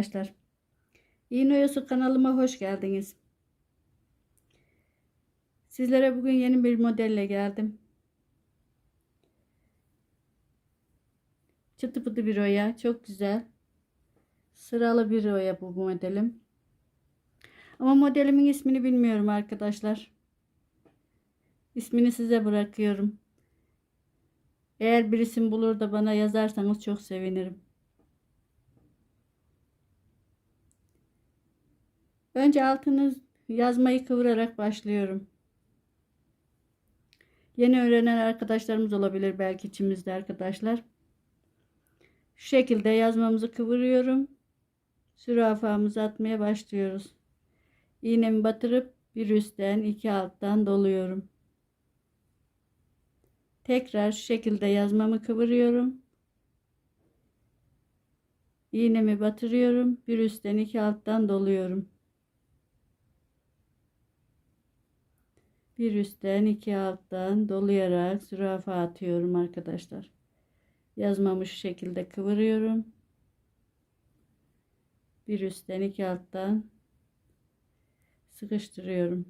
arkadaşlar. İğne Oyası kanalıma hoş geldiniz. Sizlere bugün yeni bir modelle geldim. Çıtı pıtı bir oya. Çok güzel. Sıralı bir oya bu modelim. Ama modelimin ismini bilmiyorum arkadaşlar. İsmini size bırakıyorum. Eğer bir isim bulur da bana yazarsanız çok sevinirim. Önce altını yazmayı kıvırarak başlıyorum. Yeni öğrenen arkadaşlarımız olabilir belki içimizde arkadaşlar. Şu şekilde yazmamızı kıvırıyorum. Zürafamızı atmaya başlıyoruz. İğnemi batırıp bir üstten iki alttan doluyorum. Tekrar şu şekilde yazmamı kıvırıyorum. İğnemi batırıyorum. Bir üstten iki alttan doluyorum. Bir üstten iki alttan dolayarak zürafa atıyorum arkadaşlar. Yazmamı şu şekilde kıvırıyorum. Bir üstten iki alttan sıkıştırıyorum.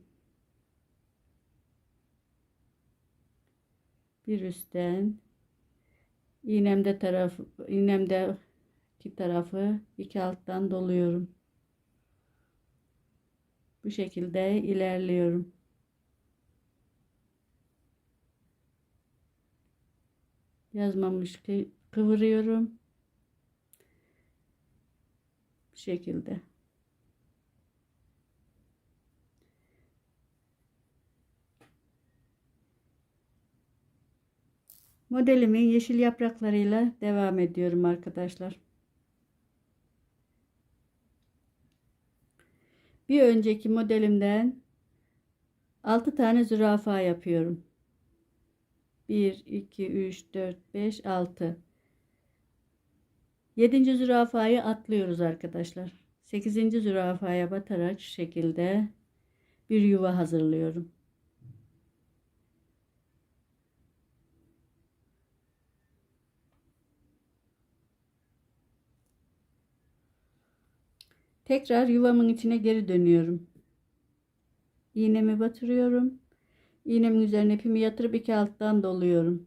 Bir üstten iğnemde tarafı iğnemde iki tarafı iki alttan doluyorum. Bu şekilde ilerliyorum. Yazmamış kıvırıyorum. Bu şekilde. Modelimin yeşil yapraklarıyla devam ediyorum arkadaşlar. Bir önceki modelimden 6 tane zürafa yapıyorum. 1, 2, 3, 4, 5, 6. 7. zürafayı atlıyoruz arkadaşlar. 8. zürafaya batarak şu şekilde bir yuva hazırlıyorum. Tekrar yuvamın içine geri dönüyorum. İğnemi batırıyorum. İğnemin üzerine ipimi yatırıp iki alttan doluyorum.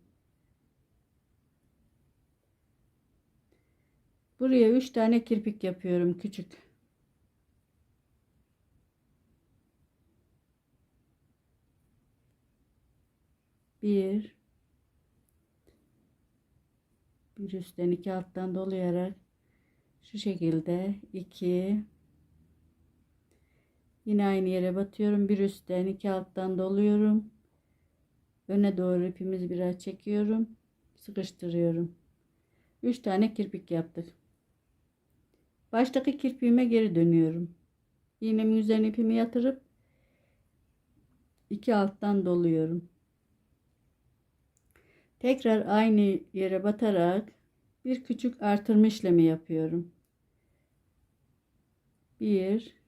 Buraya üç tane kirpik yapıyorum küçük. Bir bir üstten iki alttan dolayarak şu şekilde iki Yine aynı yere batıyorum. Bir üstten iki alttan doluyorum. Öne doğru ipimizi biraz çekiyorum. Sıkıştırıyorum. 3 tane kirpik yaptık. Baştaki kirpiğime geri dönüyorum. İğnemin üzerine ipimi yatırıp iki alttan doluyorum. Tekrar aynı yere batarak bir küçük artırma işlemi yapıyorum. 1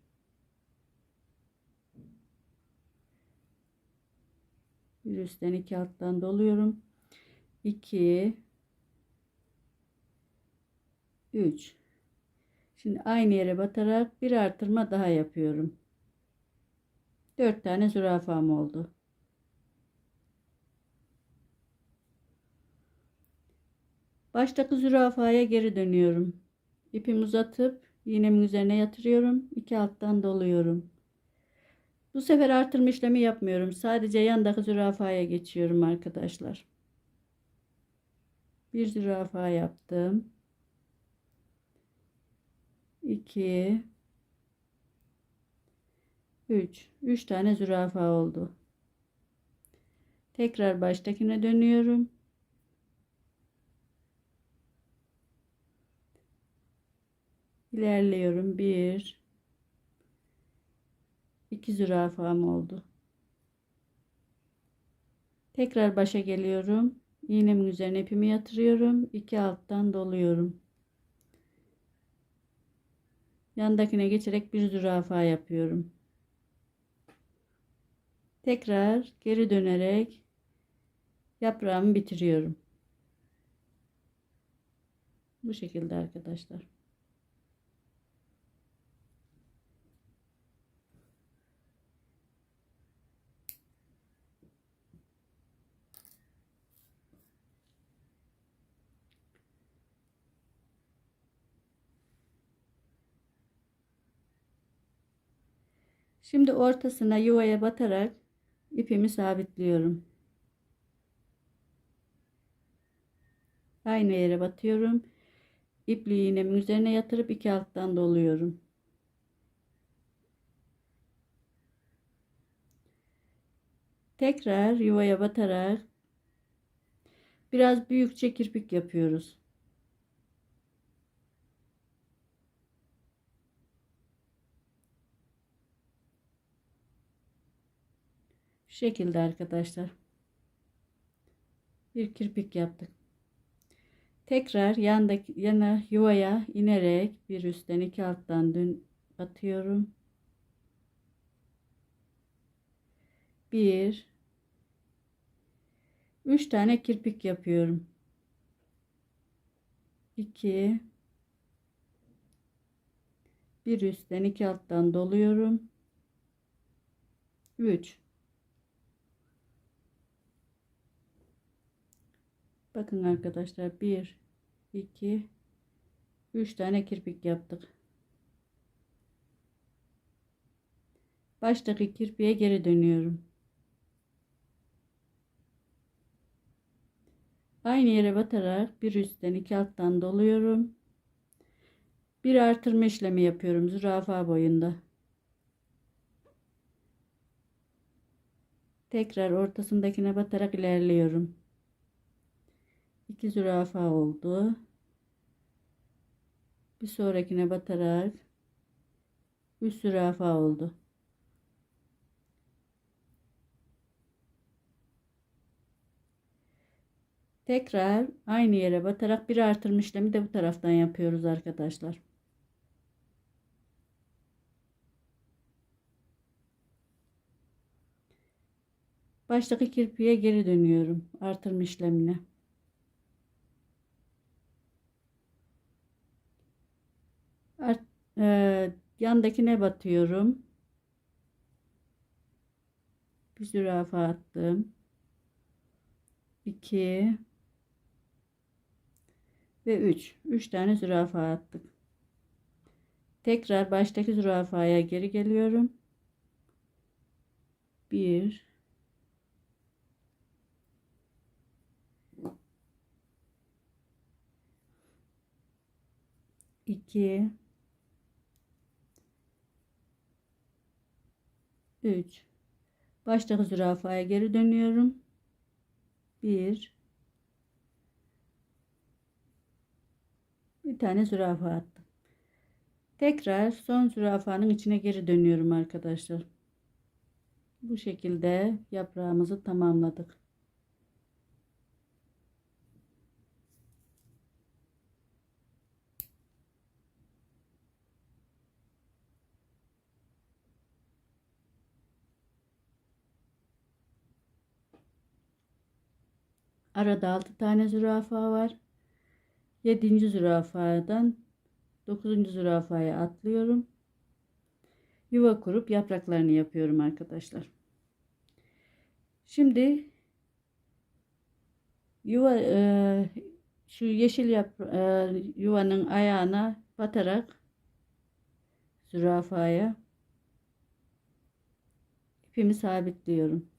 bir üstten iki alttan doluyorum. 2 3 şimdi aynı yere batarak bir artırma daha yapıyorum. 4 tane zürafam oldu. Baştaki zürafaya geri dönüyorum. İpimi uzatıp iğnemin üzerine yatırıyorum. İki alttan doluyorum bu sefer artırma işlemi yapmıyorum. Sadece yandaki zürafaya geçiyorum arkadaşlar. Bir zürafa yaptım. 2 3 3 tane zürafa oldu. Tekrar baştakine dönüyorum. İlerliyorum. 1 2 zürafam oldu. Tekrar başa geliyorum. İğnemin üzerine ipimi yatırıyorum. 2 alttan doluyorum. Yandakine geçerek bir zürafa yapıyorum. Tekrar geri dönerek yaprağımı bitiriyorum. Bu şekilde arkadaşlar. Şimdi ortasına yuvaya batarak ipimi sabitliyorum. Aynı yere batıyorum. İpliği iğnemin üzerine yatırıp iki alttan doluyorum. Tekrar yuvaya batarak biraz büyükçe kirpik yapıyoruz. Şekilde arkadaşlar. Bir kirpik yaptık. Tekrar yandaki yana yuvaya inerek bir üstten iki alttan dön atıyorum. Bir, üç tane kirpik yapıyorum. İki, bir üstten iki alttan doluyorum. Üç. Bakın arkadaşlar 1 2 3 tane kirpik yaptık. Baştaki kirpiğe geri dönüyorum. Aynı yere batarak bir üstten iki alttan doluyorum. Bir artırma işlemi yapıyorum zürafa boyunda. Tekrar ortasındakine batarak ilerliyorum. 2 zürafa oldu. Bir sonrakine batarak 3 zürafa oldu. Tekrar aynı yere batarak bir artırma işlemi de bu taraftan yapıyoruz arkadaşlar. Baştaki kirpiğe geri dönüyorum artırma işlemine. Art, e, yandakine batıyorum. Bir zürafa attım. 2 ve 3. 3 tane zürafa attık. Tekrar baştaki zürafaya geri geliyorum. 1 2 3 baştaki zürafaya geri dönüyorum. 1 bir tane zürafa attım. Tekrar son zürafanın içine geri dönüyorum arkadaşlar. Bu şekilde yaprağımızı tamamladık Arada 6 tane zürafa var. 7. zürafadan 9. zürafaya atlıyorum. Yuva kurup yapraklarını yapıyorum arkadaşlar. Şimdi yuva e, şu yeşil yap, e, yuvanın ayağına batarak zürafaya ipimi sabitliyorum.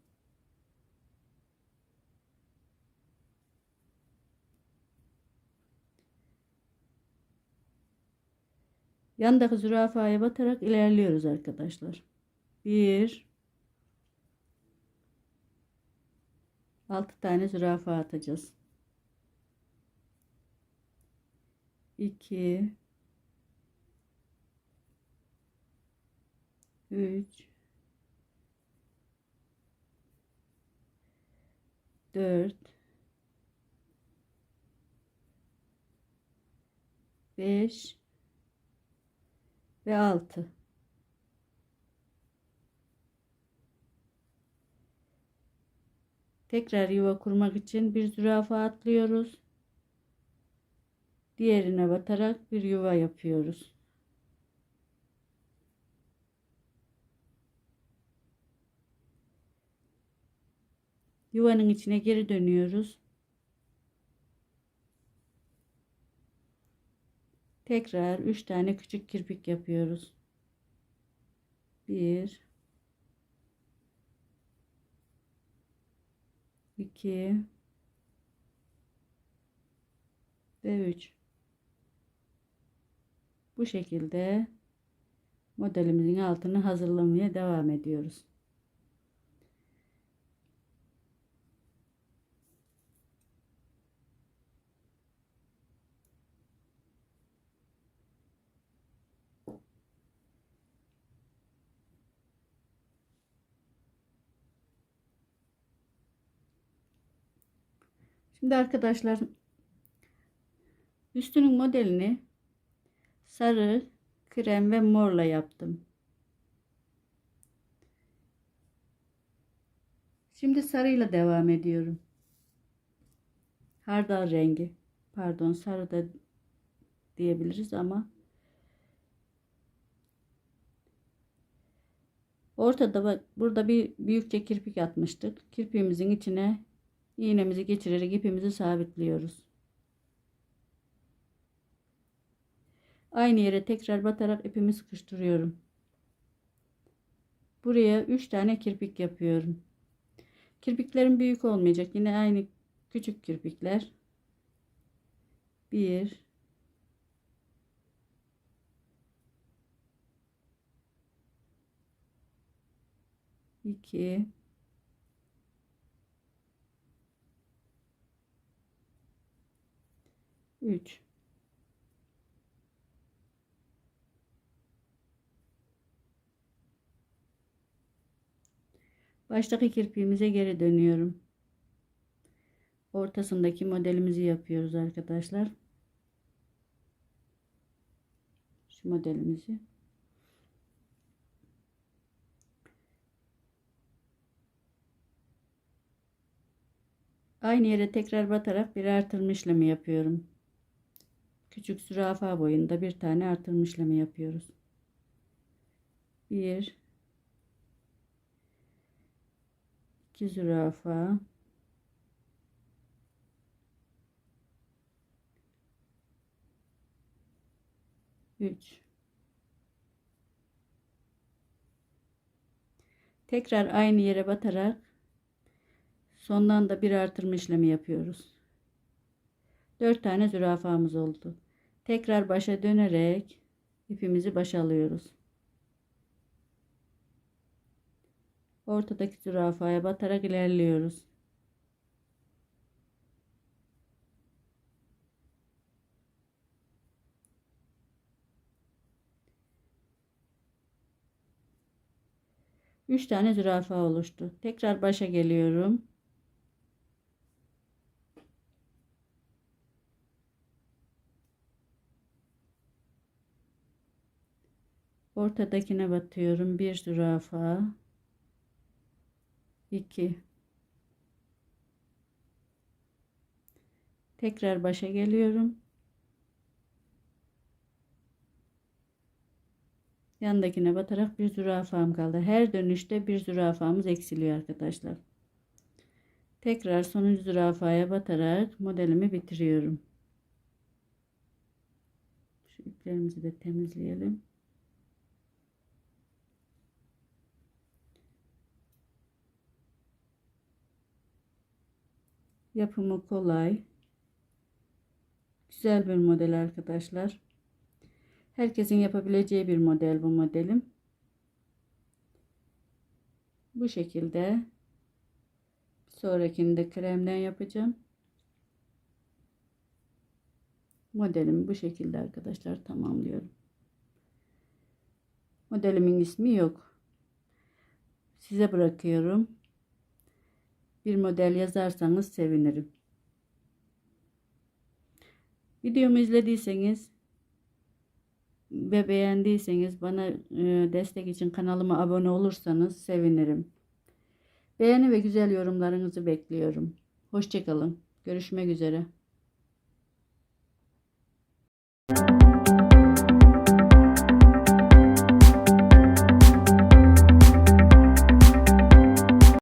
Yandaki zürafaya batarak ilerliyoruz arkadaşlar. Bir, altı tane zürafa atacağız. İki, üç, dört, beş ve 6. Tekrar yuva kurmak için bir zürafa atlıyoruz. Diğerine batarak bir yuva yapıyoruz. Yuvanın içine geri dönüyoruz. tekrar 3 tane küçük kirpik yapıyoruz. 1 2 ve 3 Bu şekilde modelimizin altını hazırlamaya devam ediyoruz. Şimdi arkadaşlar üstünün modelini sarı, krem ve morla yaptım. Şimdi sarıyla devam ediyorum. Hardal rengi. Pardon sarı da diyebiliriz ama ortada burada bir büyükçe kirpik atmıştık. Kirpiğimizin içine iğnemizi geçirerek ipimizi sabitliyoruz. Aynı yere tekrar batarak ipimi sıkıştırıyorum. Buraya 3 tane kirpik yapıyorum. Kirpiklerim büyük olmayacak. Yine aynı küçük kirpikler. 1 2 3 Baştaki kirpiğimize geri dönüyorum. Ortasındaki modelimizi yapıyoruz arkadaşlar. Şu modelimizi. Aynı yere tekrar batarak bir artırma işlemi yapıyorum. Küçük zürafa boyunda bir tane artırma işlemi yapıyoruz. 1 2 zürafa üç tekrar aynı yere batarak sondan da bir artırma işlemi yapıyoruz. 4 tane zürafamız oldu. Tekrar başa dönerek ipimizi başa alıyoruz. Ortadaki zürafaya batarak ilerliyoruz. Üç tane zürafa oluştu. Tekrar başa geliyorum. Ortadakine batıyorum. Bir zürafa. 2 Tekrar başa geliyorum. Yandakine batarak bir zürafam kaldı. Her dönüşte bir zürafamız eksiliyor arkadaşlar. Tekrar sonuncu zürafaya batarak modelimi bitiriyorum. Şu iplerimizi de temizleyelim. Yapımı kolay. Güzel bir model arkadaşlar. Herkesin yapabileceği bir model bu modelim. Bu şekilde sonrakini kremden yapacağım. Modelimi bu şekilde arkadaşlar tamamlıyorum. Modelimin ismi yok. Size bırakıyorum bir model yazarsanız sevinirim. Videomu izlediyseniz ve beğendiyseniz bana e, destek için kanalıma abone olursanız sevinirim. Beğeni ve güzel yorumlarınızı bekliyorum. Hoşçakalın. Görüşmek üzere.